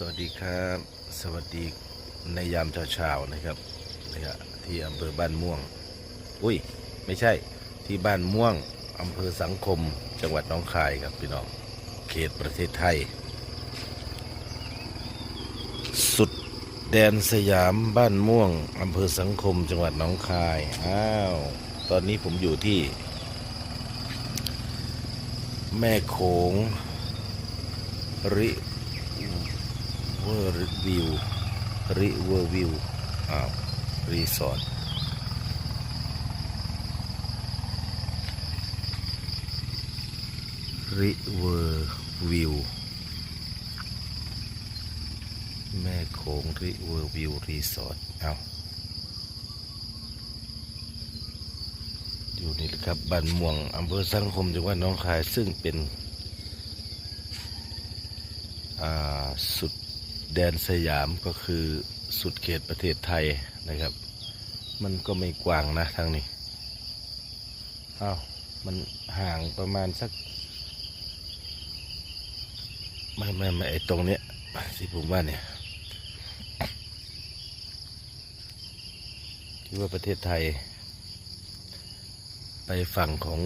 สวัสดีครับ สวัสดีในยามเช้าๆนะครับนะครับที่อำเภอบ้านม่วง อุ้ย ไม่ใช่ที่บ้านม่วงอำเภอสังคมจังหวัดน้องคายครับพี่น้องเขตประเทศไทย สุดแดนสยามบ้านม่วงอำเภอสังคมจังหวัดหนองคายอ้าวตอนนี้ผมอยู่ที่ แม่โขงริ เวอร์วิวริเวอร์วิวอ้าวรีสอร์ทริเวอร์วิวแม่โขงริเวอร์วิวรีสอร์ทเอาอยู่นี่แหละครับบ้านม่วงอำเภอสังคมจังหวัดน้องคายซึ่งเป็นอ่าสุด แดนสยามก็คือสุดเขตประเทศไทยนะครับ มันก็ไม่กว้างนะทางนี้อ้าวมันห่างประมาณสัก ไม่ไม่ไม่ไอตรงเนี้ยที่ผมว่าเนี่ยที่ว่าประเทศไทย ไปฝั่งของ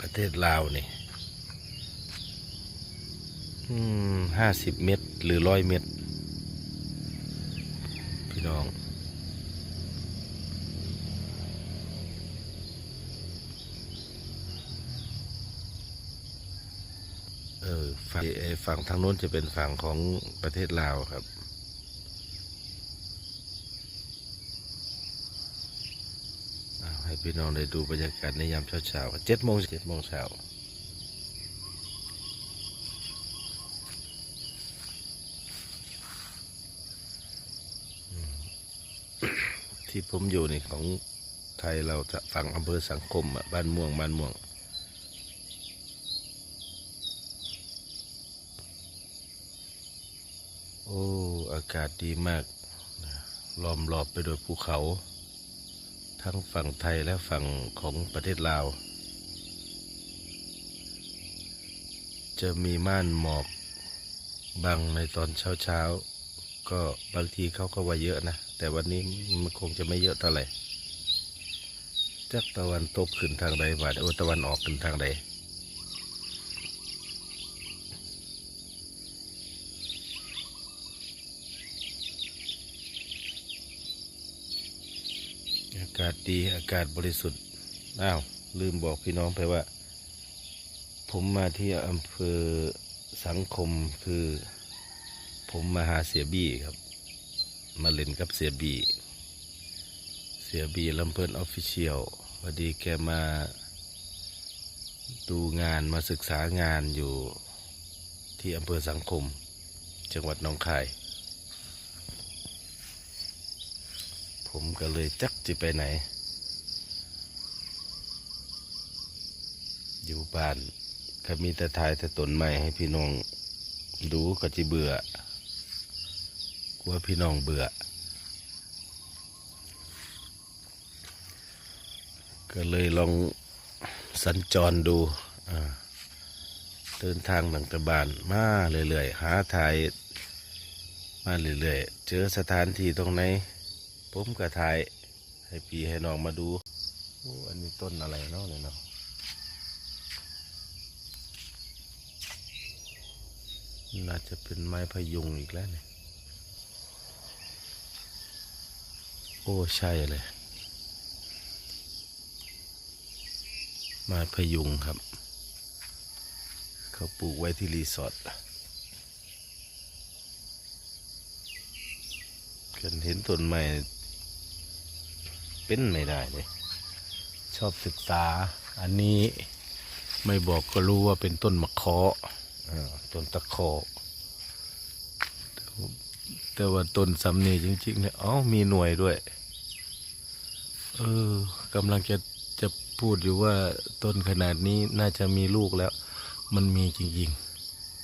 ประเทศลาวนี่ห้าสิบเมตรหรือร้อยเมตร พี่น้อง เออฝั่งฝั่งทางโน้นจะเป็นฝั่งของประเทศลาวครับให้พี่น้องได้ดูบรรยากาศในยามเช้าๆเจ็ดโมงเจ็ดโมงเช้า ที่ผมอยู่นี่ของไทยเราจะฝั่งอำเภอสังคมอะบ้านม่วงบ้านม่วง โอ้อากาศดีมากล้อมรอบไปโดยภูเขา ทั้งฝั่งไทยและฝั่งของประเทศลาว จะมีม่านหมอกบังในตอนเช้าเช้า ก็บางทีเขาก็ว่าเยอะนะ แต่วันนี้มันคงจะไม่เยอะเท่าไหร่จากตะวันตกขึ้นทางใดบาดโอตะวันออกขึ้นทางใดอากาศดีอากาศบริสุทธิ์อ้าวลืมบอกพี่น้องไปว่า ผมมาที่อำเภอสังคมคือ ผมมาหาเสียบี้ครับ มาเล่นกับเสียบีเสียบีลำเพลินออฟฟิเชียลพอดีแกมาดูงานมาศึกษางานอยู่ที่อำเภอสังคม จังหวัดหนองคาย ผมก็เลยจักจะไปไหน อยู่บ้านก็มีแต่ทายแต่ต้นไม้ให้พี่น้องดูก็จะเบื่อ กลัวพี่น้องเบื่อ ก็เลยลองสัญจรดูเดินทางหลังตะบานมาเรื่อยๆหาทายมาเรื่อยๆเจอสถานที่ตรงไหนผมก็ถ่ายให้พี่ให้น้องมาดูอ้อันนี้ต้นอะไรเนาะเนี่ยเนาะน่าจะเป็นไม้พยุงอีกแล้วเนี่ย อ้ ใช่เลย ไม้พยุงครับ เขาปลูกไว้ที่รีสอร์ทกันเห็นต้นไม้เป็นไม่ได้เลย ชอบศึกษา อันนี้ไม่บอกก็รู้ว่าเป็นต้นมะเคาะอ่าต้นตะเคาะ แต่ว่าต้นสำนีจริงๆเนี่ยอ๋อมีหน่วยด้วย เออกำลังจะจะพูดอยู่ว่าต้นขนาดนี้น่าจะมีลูกแล้ว มันมีจริง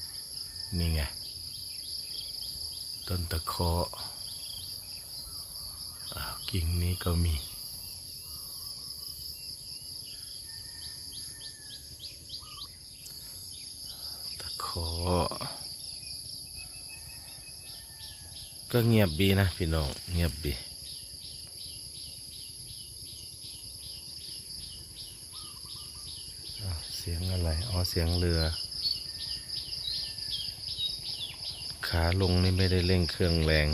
ๆ นี่ไง ต้นตะเคาะกิ่งนี้ก็มีตะขอ ก็เงียบบีนะพี่น้องเงียบบีเสียงอะไรอ๋อเสียงเรือ ขาลงนี่ไม่ได้เร่งเครื่องแรง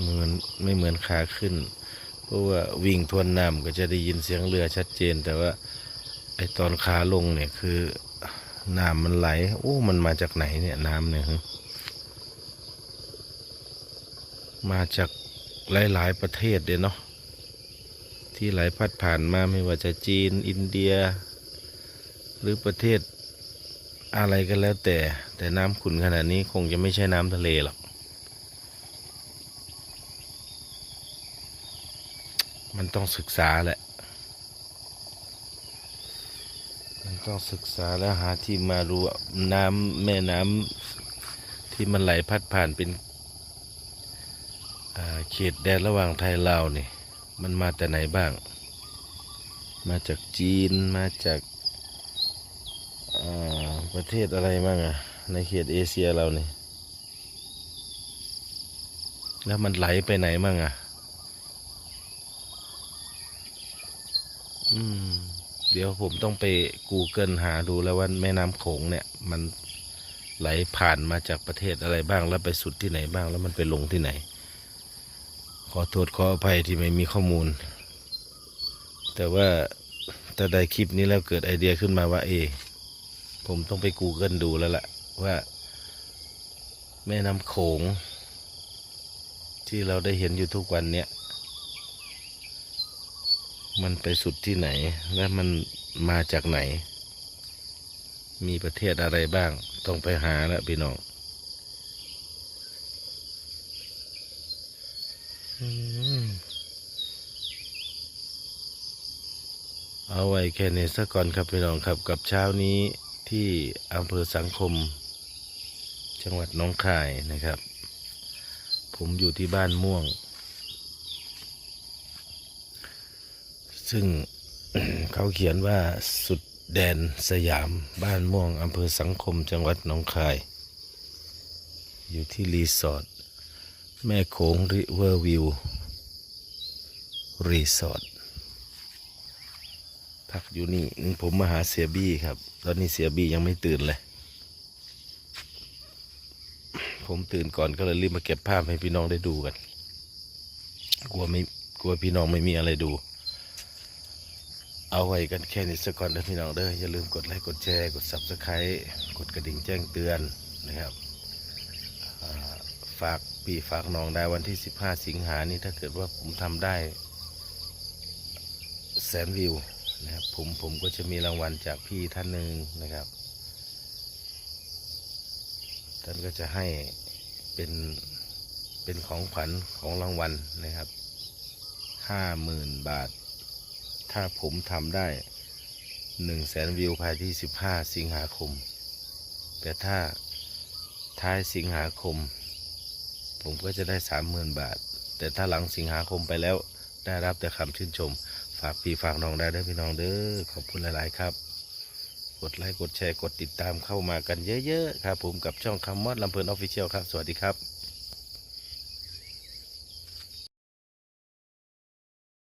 เหมือนไม่เหมือนขาขึ้น เพราะว่าวิ่งทวนน้ำก็จะได้ยินเสียงเรือชัดเจน แต่ว่าไอตอนขาลงเนี่ยคือ น้ำมันไหล โอ้ มันมาจากไหนเนี่ยน้ำเนี่ยมาจากหลาย ๆ ประเทศเดียเนาะที่ไหลพัดผ่านมาไม่ว่าจะจีน อินเดีย หรือประเทศอะไรก็แล้วแต่ แต่น้ำขุ่นขนาดนี้คงจะไม่ใช่น้ำทะเลหรอกมันต้องศึกษาแหละ มัน ต้องศึกษาแล้วหาที่มารู้น้ำแม่น้ำที่มันไหลพัดผ่านเป็นเขตแดนระหว่างไทยลาวนี่มันมาแต่ไหนบ้าง มาจากจีนมาจากาประเทศอะไรบ้างอะในเขตเอเชียเรานี่แล้วมันไหลไปไหนบ้างอะอืม เดี๋ยวผมต้องไป Google หาดูแล้วว่าแม่น้ำโขงเนี่ยมันไหลผ่านมาจากประเทศอะไรบ้างแล้วไปสุดที่ไหนบ้างแล้วมันไปลงที่ไหน ขอโทษขออภัยที่ไม่มีข้อมูล แต่ว่าถ้าได้คลิปนี้แล้วเกิดไอเดียขึ้นมาว่าเอ ผมต้องไป Google ดูแล้วล่ะว่า แม่น้ำโขง ที่เราได้เห็นอยู่ทุกวันเนี่ย มันไปสุดที่ไหน และมันมาจากไหน มีประเทศอะไรบ้าง ต้องไปหาแล้วพี่น้องอเอาไว้แค่นี้สักก่อนครับพี่น้องครับกับเช้านี้ที่อำเภอสังคม จังหวัดน้องคายนะครับ ผมอยู่ที่บ้านม่วง ซึ่งเขาเขียนว่าสุดแดนสยามบ้านม่วงอำเภอสังคมจังหวัดหนองคาย อยู่ที่รีสอร์ทแม่โขงริเวอร์วิว รีสอร์ทพักอยู่นี่ผมมาหาเสียบี้ครับ ตอนนี้เสียบี้ยังไม่ตื่นเลย ผมตื่นก่อนก็เลยรีบมาเก็บภาพให้พี่น้องได้ดูกัน กลัวไม่กลัวพี่น้องไม่มีอะไรดู เอาไว้กันแค่นี้สักก่อนนะพี่น้องเด้ออย่าลืมกดไลค์กดแชร์กด subscribe กดกระดิ่งแจ้งเตือนนะครับฝากปีฝากน้องได้วันที่ 15 สิงหานี้ถ้าเกิดว่าผมทำได้แสนวิวนะครับผมผมก็จะมีรางวัลจากพี่ท่านหนึ่งนะครับท่านก็จะให้เป็นเป็นของขวัญของรางวัลนะครับห้าหมื่นบาท ถ้าผมทำได้หนึ่งแสนวิวภายที่สิบห้าสิงหาคม แต่ถ้าท้ายสิงหาคม ผมก็จะได้สามหมื่นบาท แต่ถ้าหลังสิงหาคมไปแล้วได้รับแต่คำชื่นชม ฝากพี่ฝากน้องได้เด้อพี่น้องเด้อขอบคุณหลาย ๆ ครับ กดไลค์กดแชร์กดติดตามเข้ามากันเยอะ ๆ ครับ ผมกับช่องคำมอดลำเพลินออฟฟิเชียลครับ สวัสดีครับ